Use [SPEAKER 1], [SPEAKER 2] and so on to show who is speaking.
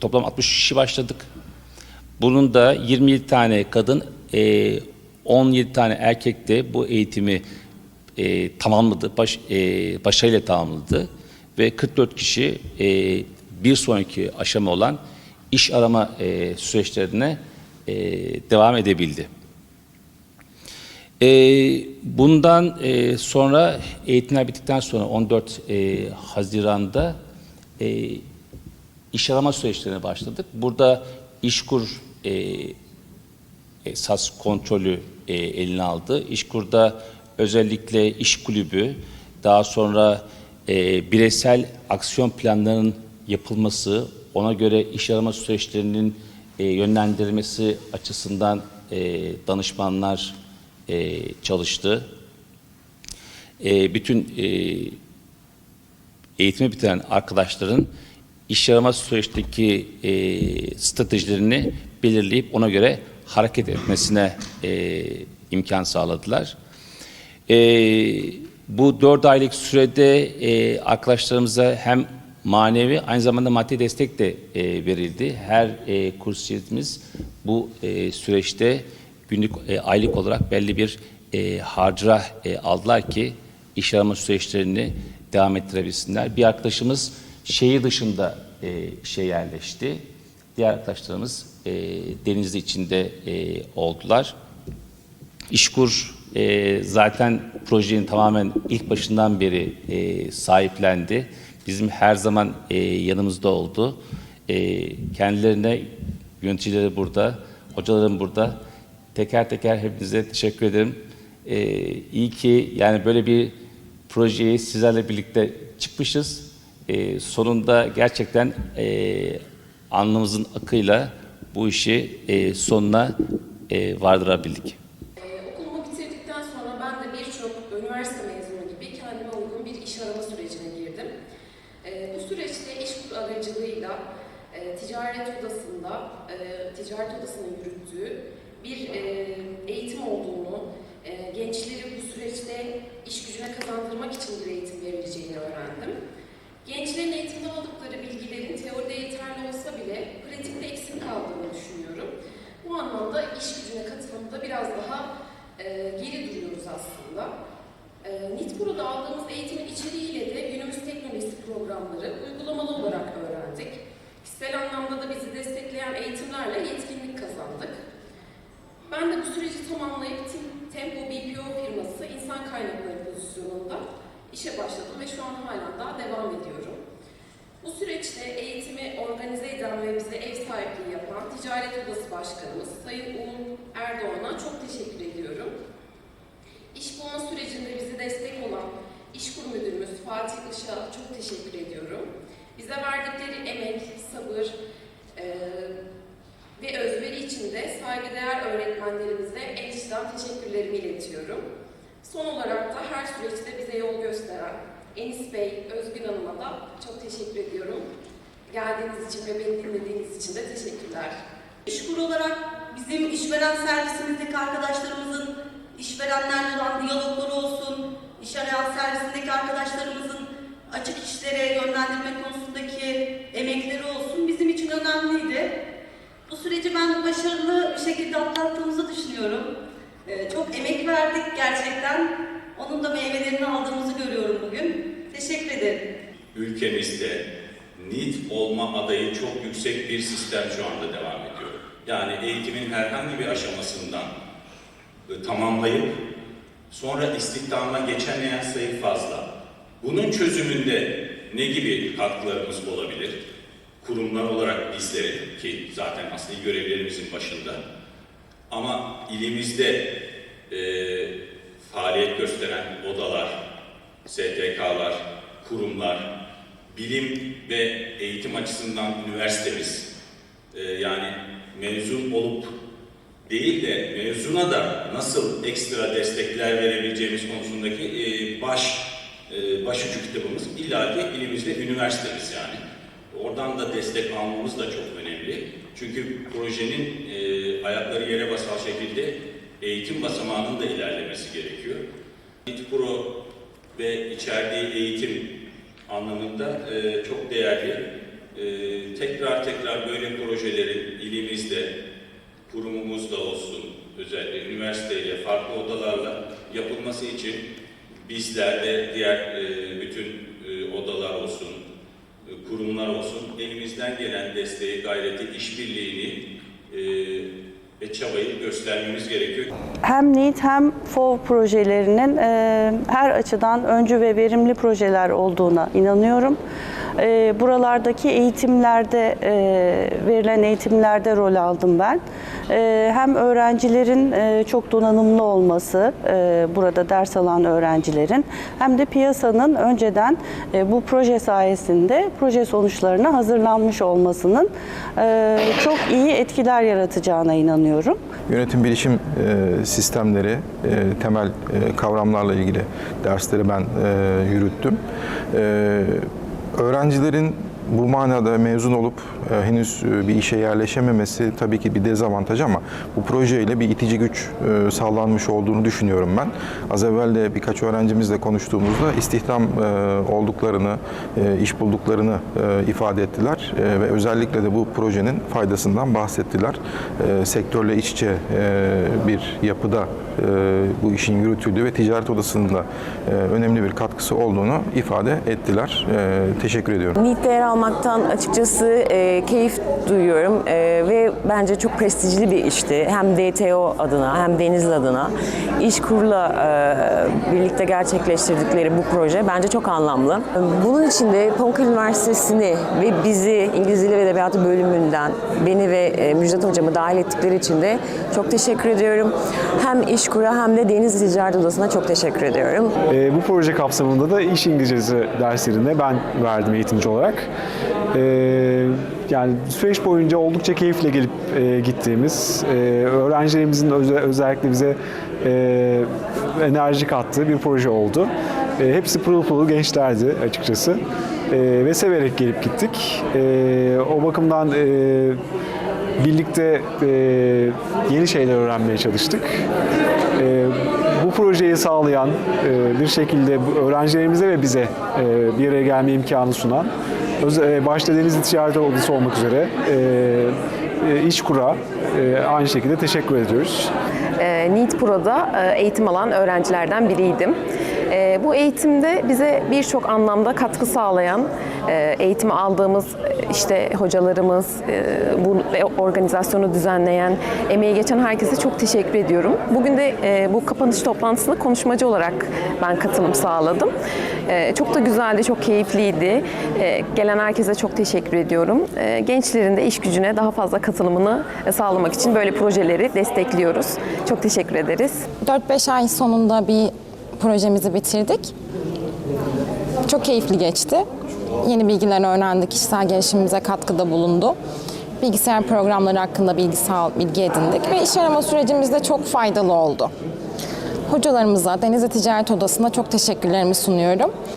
[SPEAKER 1] Toplam 60 kişi başladık. Bunun da 27 tane kadın, e, 17 tane erkek de bu eğitimi e, tamamladı, baş, e, başarıyla tamamladı. Ve 44 kişi e, bir sonraki aşama olan iş arama e, süreçlerine e, devam edebildi. E, bundan e, sonra eğitimler bittikten sonra 14 e, Haziran'da e, iş arama süreçlerine başladık. Burada İşkur e, esas kontrolü e, eline aldı. İşkur'da özellikle iş kulübü, daha sonra e, bireysel aksiyon planlarının yapılması, ona göre iş arama süreçlerinin e, yönlendirilmesi açısından e, danışmanlar e, çalıştı. E, bütün e, eğitimi bitiren arkadaşların iş arama süreçteki e, stratejilerini belirleyip ona göre hareket etmesine e, imkan sağladılar. E, bu dört aylık sürede e, arkadaşlarımıza hem manevi aynı zamanda maddi destek de e, verildi. Her e, kursiyerimiz bu e, süreçte günlük e, aylık olarak belli bir e, harcırah e, aldılar ki iş arama süreçlerini devam ettirebilsinler. Bir arkadaşımız şehir dışında e, şey yerleşti. Diğer arkadaşlarımız e, denizli içinde e, oldular. İşkur e, zaten projenin tamamen ilk başından beri e, sahiplendi. Bizim her zaman e, yanımızda oldu. E, kendilerine yöneticileri burada, hocalarım burada. Teker teker hepinize teşekkür ederim. E, iyi ki yani böyle bir projeyi sizlerle birlikte çıkmışız. E, sonunda gerçekten e, alnımızın akıyla bu işi e, sonuna e, vardırabildik.
[SPEAKER 2] Ee, Okulumu bitirdikten sonra ben de birçok üniversite mezunu gibi kendime uygun bir iş arama sürecine girdim. Ee, Bu süreçte işkur aracılığıyla e, ticaret odasında, e, ticaret odasının yürüttüğü bir e, eğitim olduğunu, gençleri bu süreçte iş gücüne kazandırmak için bir eğitim verileceğini öğrendim. Gençlerin eğitimde aldıkları bilgilerin teoride yeterli olsa bile pratikte eksik kaldığını düşünüyorum. Bu anlamda iş gücüne katılımda biraz daha e, geri duruyoruz aslında. E, NİTPRO'da aldığımız eğitimin içeriğiyle de günümüz teknolojisi programları uygulamalı olarak öğrendik. Kişisel anlamda da bizi destekleyen eğitimlerle yetkinlik kazandık. Ben de bu süreci tamamlayıp Tempo BPO firması insan kaynakları işe başladım ve şu an hala daha devam ediyorum. Bu süreçte eğitimi organize eden ve bize ev sahipliği yapan Ticaret Odası Başkanımız Sayın Uğur Erdoğan'a çok teşekkür ediyorum. İş bulma sürecinde bize destek olan İşkur Müdürümüz Fatih Işık'a çok teşekkür ediyorum. Bize verdikleri emek, sabır eee, ve özveri için de saygıdeğer öğretmenlerimize en içten teşekkürlerimi iletiyorum. Son olarak da her süreçte bize yol gösteren Enis Bey, Özgün Hanım'a da çok teşekkür ediyorum. Geldiğiniz için ve beni dinlediğiniz için de teşekkürler.
[SPEAKER 3] İşkur olarak bizim işveren servisimizdeki arkadaşlarımızın işverenlerle olan diyalogları olsun, iş arayan servisindeki arkadaşlarımızın açık işlere yönlendirme konusundaki emekleri olsun bizim için önemliydi. Bu süreci ben başarılı bir şekilde atlattığımızı düşünüyorum. Ee, çok emek verdik gerçekten. Onun da meyvelerini aldığımızı görüyorum bugün. Teşekkür ederim.
[SPEAKER 4] ülkemizde NEET olma adayı çok yüksek bir sistem şu anda devam ediyor. Yani eğitimin herhangi bir aşamasından e, tamamlayıp sonra istihdama geçemeyen sayı fazla. Bunun çözümünde ne gibi katkılarımız olabilir? Kurumlar olarak bizlerin ki zaten asli görevlerimizin başında ama ilimizde e, faaliyet gösteren odalar, STK'lar, kurumlar, bilim ve eğitim açısından üniversitemiz, e, yani mezun olup değil de mezuna da nasıl ekstra destekler verebileceğimiz konusundaki e, baş e, başucu kitabımız illaki ilimizde üniversitemiz yani. Oradan da destek almamız da çok önemli. Çünkü projenin e, ayakları yere basar şekilde eğitim basamağının da ilerlemesi gerekiyor. Pro ve içerdiği eğitim anlamında e, çok değerli e, tekrar tekrar böyle projelerin ilimizde, kurumumuzda olsun, özellikle üniversiteyle, farklı odalarla yapılması için bizler ve diğer e, bütün e, odalar olsun, e, kurumlar olsun elimizden gelen desteği, gayreti, işbirliğini e, ve çabayı göstermemiz gerekiyor.
[SPEAKER 5] hem NEET hem FOV projelerinin e, her açıdan öncü ve verimli projeler olduğuna inanıyorum. E, buralardaki eğitimlerde, e, verilen eğitimlerde rol aldım ben. E, hem öğrencilerin e, çok donanımlı olması, e, burada ders alan öğrencilerin, hem de piyasanın önceden e, bu proje sayesinde proje sonuçlarına hazırlanmış olmasının e, çok iyi etkiler yaratacağına inanıyorum.
[SPEAKER 6] Yönetim bilişim e, sistemleri, e, temel e, kavramlarla ilgili dersleri ben e, yürüttüm. E, öğrencilerin bu manada mezun olup e, henüz e, bir işe yerleşememesi tabii ki bir dezavantaj ama bu projeyle bir itici güç e, sağlanmış olduğunu düşünüyorum ben. Az evvel de birkaç öğrencimizle konuştuğumuzda istihdam e, olduklarını, e, iş bulduklarını e, ifade ettiler E, ve özellikle de bu projenin faydasından bahsettiler. E, sektörle iç içe e, bir yapıda e, bu işin yürütüldüğü ve ticaret odasında e, önemli bir katkısı olduğunu ifade ettiler. E, teşekkür ediyorum.
[SPEAKER 7] NEET'te yer almaktan açıkçası e, keyif duyuyorum E, ve bence çok prestijli bir işti. Hem DTO adına hem Denizli adına. İşkur'la e, birlikte gerçekleştirdikleri bu proje bence çok anlamlı. Bunun için de Pamukkale Üniversitesi'ni ve bizi İngiliz Dili ve Edebiyatı bölümünden beni ve e, Müjdat Hocam'ı dahil ettikleri için de çok teşekkür ediyorum. Hem İşkur'a hem de Denizli Ticaret Odası'na çok teşekkür ediyorum.
[SPEAKER 8] Ee, bu proje kapsamında da iş İngilizcesi derslerinde ben verdim eğitimci olarak. Ee, yani süreç boyunca oldukça keyifle gelip e, gittiğimiz, e, öğrencilerimizin öze- özellikle bize e, enerji kattığı bir proje oldu. E, hepsi pırıl pırıl gençlerdi açıkçası. E, ve severek gelip gittik. E, o bakımdan e, birlikte e, yeni şeyler öğrenmeye çalıştık. E, bu projeyi sağlayan, e, bir şekilde öğrencilerimize ve bize e, bir araya gelme imkanı sunan, öz- başta Denizli Ticaret Odası olmak üzere e, e, İşkur'a e, aynı şekilde teşekkür ediyoruz.
[SPEAKER 9] e, NEET Pro'da e, eğitim alan öğrencilerden biriydim. E, Bu eğitimde bize birçok anlamda katkı sağlayan, e, eğitimi aldığımız işte hocalarımız, e, bu organizasyonu düzenleyen, emeği geçen herkese çok teşekkür ediyorum. Bugün de e, bu kapanış toplantısında konuşmacı olarak ben katılım sağladım. E, Çok da güzeldi, çok keyifliydi. E, Gelen herkese çok teşekkür ediyorum. E, Gençlerin de iş gücüne daha fazla katılımını e, sağlamak için böyle projeleri destekliyoruz. Çok teşekkür ederiz.
[SPEAKER 10] 4-5 ay sonunda bir projemizi bitirdik. Çok keyifli geçti. Yeni bilgiler öğrendik, kişisel gelişimimize katkıda bulundu. Bilgisayar programları hakkında bilgi, sağ, bilgi edindik ve iş arama sürecimizde çok faydalı oldu. Hocalarımıza, Denizli Ticaret Odası'na çok teşekkürlerimi sunuyorum.